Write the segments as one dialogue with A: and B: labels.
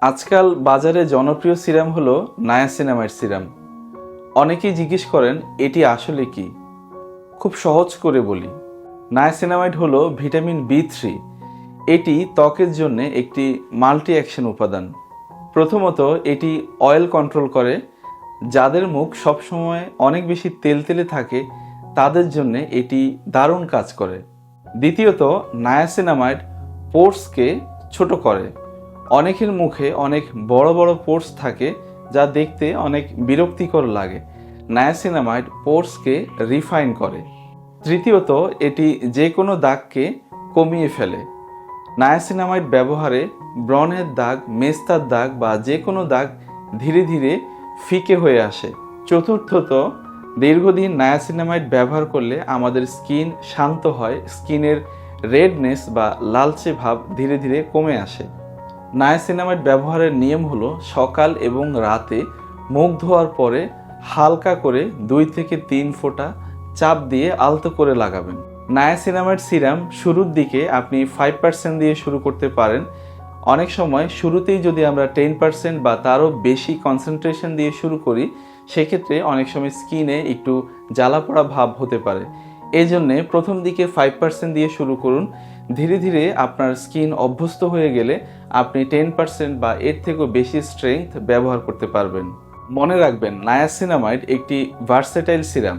A: আজকাল বাজারে জনপ্রিয় সিরাম হলো নায়াসিনামাইড সিরাম। অনেকেই জিজ্ঞেস করেন, এটি আসলে কি? খুব সহজ করে বলি। নায়াসিনামাইড হলো ভিটামিন বি থ্রি। এটি ত্বকের জন্য একটি মাল্টি অ্যাকশন উপাদান। প্রথমত, এটি অয়েল কন্ট্রোল করে, যাদের মুখ সবসময় অনেক বেশি তেলতেলে থাকে, তাদের জন্য এটি দারুণ কাজ করে। দ্বিতীয়ত নায়াসিনামাইড পোর্সকে ছোট করে। অনেকের মুখে অনেক বড় বড় পোর্স থাকে যা দেখতে অনেক বিরক্তিকর লাগে। নায়াসিনামাইড পোর্সকে রিফাইন করে। তৃতীয়ত, এটি যে কোনো দাগকে কমিয়ে ফেলে। নায়াসিনামাইড ব্যবহারে ব্রণের দাগ, মেস্তার দাগ বা যে কোনো দাগ ধীরে ধীরে ফিকে হয়ে আসে। চতুর্থত, দীর্ঘদিন নায়াসিনামাইড ব্যবহার করলে আমাদের স্কিন শান্ত হয়, স্কিনের রেডনেস বা লালচে ভাব ধীরে ধীরে কমে আসে। নায়াসিনামাইড ব্যবহারের নিয়ম হলো সকাল এবং রাতে মুখ ধোয়ার পরে হালকা করে দুই থেকে তিন ফোঁটা চাপ দিয়ে আলতো করে লাগাবেন। নায়াসিনামাইড সিরাম শুরুর দিকে আপনি ফাইভ পার্সেন্ট দিয়ে শুরু করতে পারেন। অনেক সময় শুরুতেই যদি আমরা টেন পার্সেন্ট বা তারও বেশি কনসেন্ট্রেশন দিয়ে শুরু করি, সেক্ষেত্রে অনেক সময় স্কিনে একটু জ্বালা পোড়া ভাব হতে পারে। এই জন্যে প্রথম দিকে ফাইভ পার্সেন্ট দিয়ে শুরু করুন। ধীরে ধীরে আপনার স্কিন অভ্যস্ত হয়ে গেলে আপনি টেন পার্সেন্ট বা এর থেকেও বেশি স্ট্রেংথ ব্যবহার করতে পারবেন। মনে রাখবেন নায়াসিনামাইড একটি ভার্সেটাইল সিরাম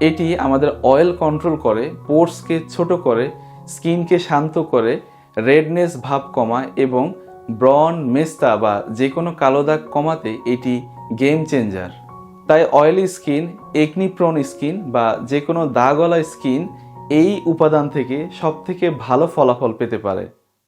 A: এটি আমাদের অয়েল কন্ট্রোল করে পোর্সকে ছোট করে স্কিনকে শান্ত করে রেডনেস ভাব কমায় এবং ব্রন মেস্তা বা যে কোনো কালো দাগ কমাতে এটি গেম চেঞ্জার তাই oily skin acne prone skin বা যে কোনো দাগওয়ালা স্কিন এই উপাদান থেকে সবথেকে ভালো ফলাফল পেতে পারে।